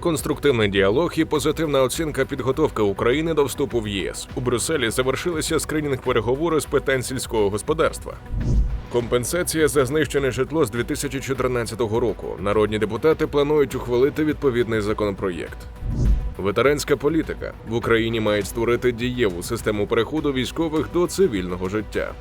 Конструктивний діалог і позитивна оцінка підготовки України до вступу в ЄС. У Брюсселі завершилися скринінг переговори з питань сільського господарства. Компенсація за знищене житло з 2014 року. Народні депутати планують ухвалити відповідний законопроєкт. Ветеранська політика в Україні мають створити дієву систему переходу військових до цивільного життя.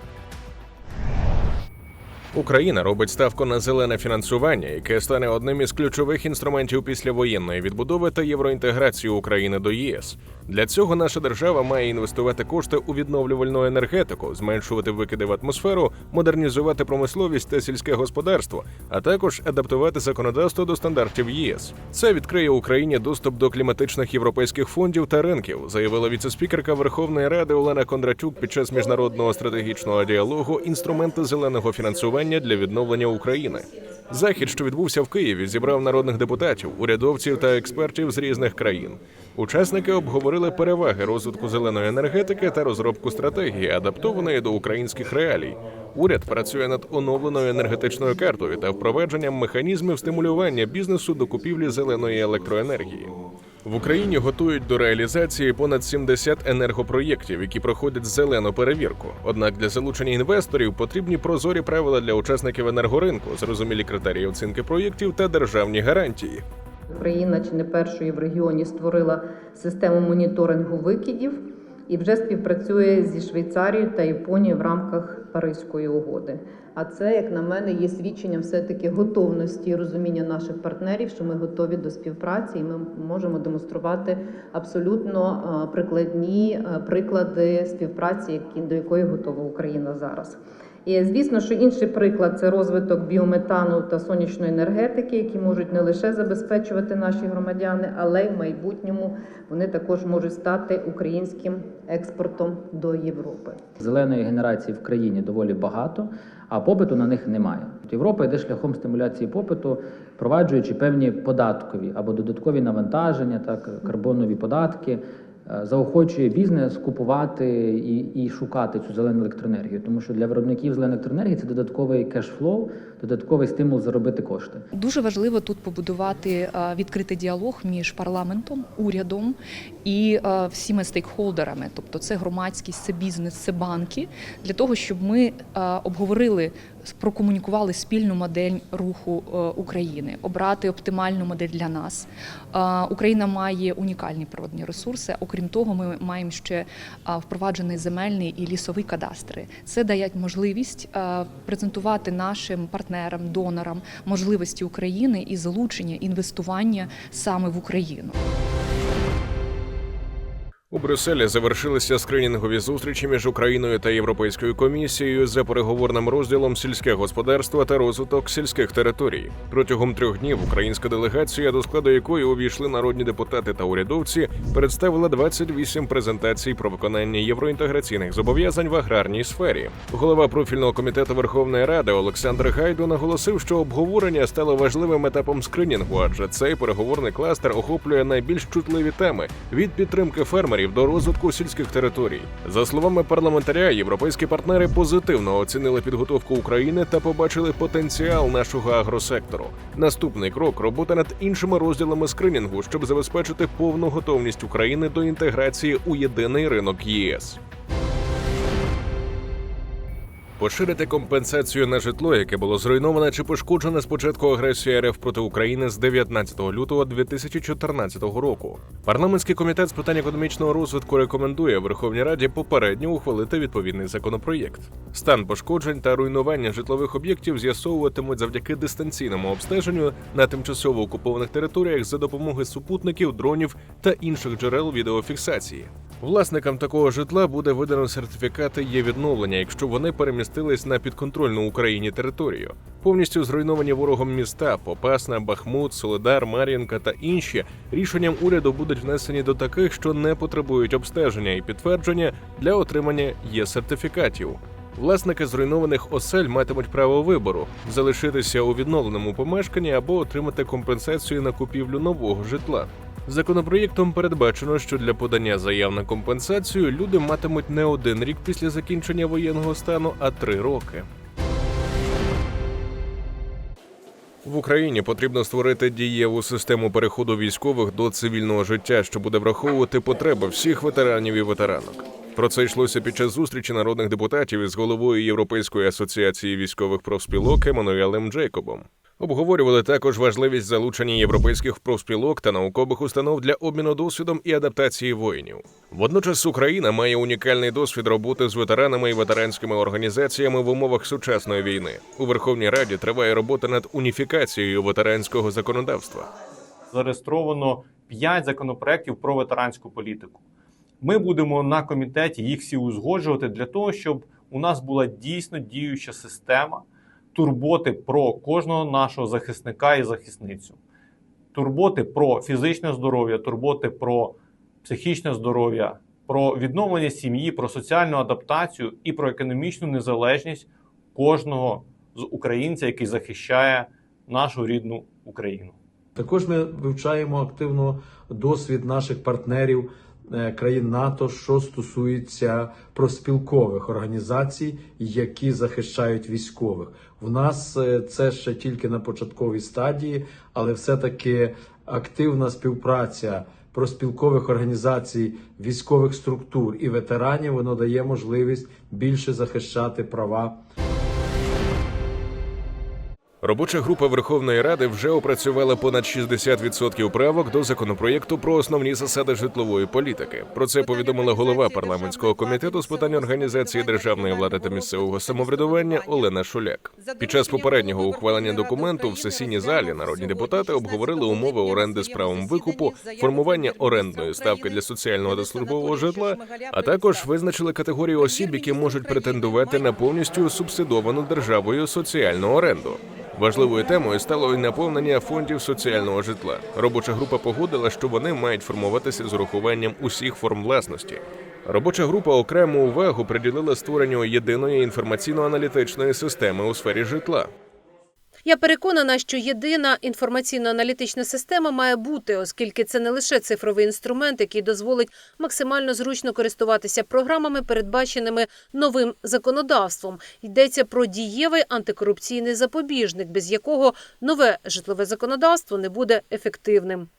Україна робить ставку на зелене фінансування, яке стане одним із ключових інструментів післявоєнної відбудови та євроінтеграції України до ЄС. Для цього наша держава має інвестувати кошти у відновлювальну енергетику, зменшувати викиди в атмосферу, модернізувати промисловість та сільське господарство, а також адаптувати законодавство до стандартів ЄС. Це відкриє Україні доступ до кліматичних європейських фондів та ринків, заявила віцеспікерка Верховної Ради Олена Кондратюк під час міжнародного стратегічного діалогу інструменти зеленого фінансування для відновлення України. Захід, що відбувся в Києві, зібрав народних депутатів, урядовців та експертів з різних країн. Учасники обговорили переваги розвитку зеленої енергетики та розробку стратегії, адаптованої до українських реалій. Уряд працює над оновленою енергетичною картою та впровадженням механізмів стимулювання бізнесу до купівлі зеленої електроенергії. В Україні готують до реалізації понад 70 енергопроєктів, які проходять зелену перевірку. Однак для залучення інвесторів потрібні прозорі правила для учасників енергоринку, зрозумілі критерії оцінки проєктів та державні гарантії. Україна чи не першою в регіоні створила систему моніторингу викидів і вже співпрацює зі Швейцарією та Японією в рамках Паризької угоди. А це, як на мене, є свідченням все-таки готовності і розуміння наших партнерів, що ми готові до співпраці, і ми можемо демонструвати абсолютно е, прикладні е, приклади співпраці, до якої готова Україна зараз. І звісно, що інший приклад це розвиток біометану та сонячної енергетики, які можуть не лише забезпечувати наші громадяни, але й в майбутньому вони також можуть стати українським експортом до Європи. Зеленої генерації в країні доволі багато, а попиту на них немає. Європа йде шляхом стимуляції попиту, впроваджуючи певні податкові або додаткові навантаження, так карбонові податки. Е, Заохочує бізнес купувати і, і шукати цю зелену електроенергію, тому що для виробників зеленої електроенергії це додатковий кешфлоу, додатковий стимул заробити кошти. Дуже важливо тут побудувати е, відкритий діалог між парламентом, урядом і е, всіма стейкхолдерами, тобто це громадськість, це бізнес, це банки, для того, щоб ми е, обговорили, прокомунікували спільну модель руху України, обрати оптимальну модель для нас. Україна має унікальні природні ресурси. Окрім того, ми маємо ще впроваджений земельний і лісовий кадастри. Це дає можливість презентувати нашим партнерам, донорам можливості України і залучення інвестування саме в Україну. У Брюсселі завершилися скринінгові зустрічі між Україною та Європейською комісією за переговорним розділом сільське господарство та розвиток сільських територій. Протягом трьох днів українська делегація, до складу якої увійшли народні депутати та урядовці, представила 28 презентацій про виконання євроінтеграційних зобов'язань в аграрній сфері. Голова профільного комітету Верховної Ради Олександр Гайду наголосив, що обговорення стало важливим етапом скринінгу, адже цей переговорний кластер охоплює найбільш чутливі теми від підтримки фермерів до розвитку сільських територій. За словами парламентаря, європейські партнери позитивно оцінили підготовку України та побачили потенціал нашого агросектору. Наступний крок робота над іншими розділами скринінгу, щоб забезпечити повну готовність України до інтеграції у єдиний ринок ЄС. Поширити компенсацію на житло, яке було зруйноване чи пошкоджене з початку агресії РФ проти України з 19 лютого 2014 року. Парламентський комітет з питань економічного розвитку рекомендує Верховній Раді попередньо ухвалити відповідний законопроєкт. Стан пошкоджень та руйнування житлових об'єктів з'ясовуватимуть завдяки дистанційному обстеженню на тимчасово окупованих територіях за допомогою супутників, дронів та інших джерел відеофіксації. Власникам такого житла буде видано сертифікати є відновлення, якщо вони перемістились на підконтрольну Україні територію. Повністю зруйновані ворогом міста Попасна, Бахмут, Солидар, Мар'їнка та інші рішенням уряду будуть внесені до таких, що не потребують обстеження і підтвердження для отримання є сертифікатів. Власники зруйнованих осель матимуть право вибору залишитися у відновленому помешканні або отримати компенсацію на купівлю нового житла. Законопроєктом передбачено, що для подання заяв на компенсацію люди матимуть не один рік після закінчення воєнного стану, а три роки. В Україні потрібно створити дієву систему переходу військових до цивільного життя, що буде враховувати потреби всіх ветеранів і ветеранок. Про це йшлося під час зустрічі народних депутатів із головою Європейської асоціації військових профспілок Еммануелем Джейкобом. Обговорювали також важливість залучення європейських профспілок та наукових установ для обміну досвідом і адаптації воїнів. Водночас Україна має унікальний досвід роботи з ветеранами і ветеранськими організаціями в умовах сучасної війни. У Верховній Раді триває робота над уніфікацією ветеранського законодавства. зареєстровано 5 законопроєктів про ветеранську політику. Ми будемо на комітеті їх всі узгоджувати для того, щоб у нас була дійсно діюча система турботи про кожного нашого захисника і захисницю, турботи про фізичне здоров'я, турботи про психічне здоров'я, про відновлення сім'ї, про соціальну адаптацію і про економічну незалежність кожного з українця, який захищає нашу рідну Україну. Також ми вивчаємо активно досвід наших партнерів країн НАТО, що стосується проспілкових організацій, які захищають військових. В нас е, це ще тільки на початковій стадії, але все-таки активна співпраця проспілкових організацій, військових структур і ветеранів воно дає можливість більше захищати права Робоча група Верховної Ради вже опрацювала понад 60% правок до законопроєкту про основні засади житлової політики. Про це повідомила голова парламентського комітету з питань організації державної влади та місцевого самоврядування Олена Шуляк. Під час попереднього ухвалення документу в сесійній залі народні депутати обговорили умови оренди з правом викупу, формування орендної ставки для соціального та службового житла, а також визначили категорію осіб, які можуть претендувати на повністю субсидовану державою соціальну оренду. Важливою темою стало і наповнення фондів соціального житла. Робоча група погодила, що вони мають формуватися з урахуванням усіх форм власності. Робоча група окрему увагу приділила створенню єдиної інформаційно-аналітичної системи у сфері житла. Я переконана, що єдина інформаційно-аналітична система має бути, оскільки це не лише цифровий інструмент, який дозволить максимально зручно користуватися програмами, передбаченими новим законодавством. Йдеться про дієвий антикорупційний запобіжник, без якого нове житлове законодавство не буде ефективним.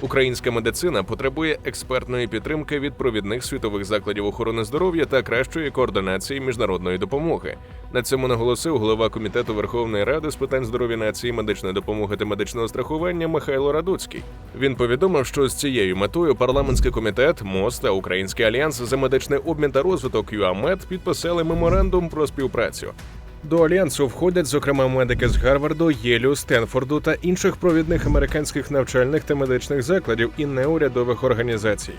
Українська медицина потребує експертної підтримки від провідних світових закладів охорони здоров'я та кращої координації міжнародної допомоги. На цьому наголосив голова комітету Верховної Ради з питань здоров'я нації, медичної допомоги та медичного страхування Михайло Радуцький. Він повідомив, що з цією метою парламентський комітет, МОЗ та Український альянс за медичний обмін та розвиток ЮАМЕД підписали меморандум про співпрацю. До альянсу входять, зокрема, медики з Гарварду, Єлю, Стенфорду та інших провідних американських навчальних та медичних закладів і неурядових організацій.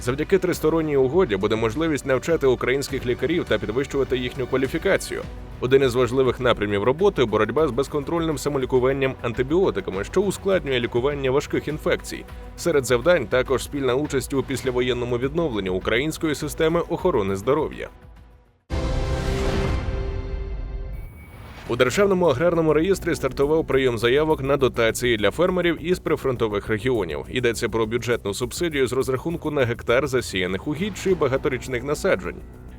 Завдяки тристоронній угоді буде можливість навчати українських лікарів та підвищувати їхню кваліфікацію. Один із важливих напрямів роботи боротьба з безконтрольним самолікуванням антибіотиками, що ускладнює лікування важких інфекцій. Серед завдань також спільна участь у післявоєнному відновленні української системи охорони здоров'я. У державному аграрному реєстрі стартував прийом заявок на дотації для фермерів із прифронтових регіонів. Йдеться про бюджетну субсидію з розрахунку на гектар засіяних угідь чи багаторічних насаджень.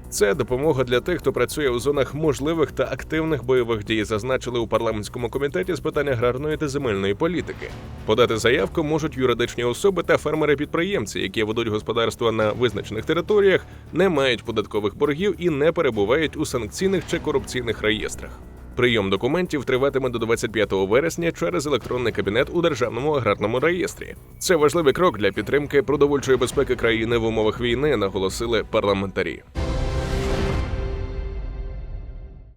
Це допомога для тих, хто працює у зонах можливих та активних бойових дій, зазначили у парламентському комітеті з питань аграрної та земельної політики. Подати заявку можуть юридичні особи та фермери-підприємці, які ведуть господарство на визначених територіях, не мають податкових боргів і не перебувають у санкційних чи корупційних реєстрах. Прийом документів триватиме до 25 вересня через електронний кабінет у державному аграрному реєстрі. Це важливий крок для підтримки продовольчої безпеки країни в умовах війни, наголосили парламентарі.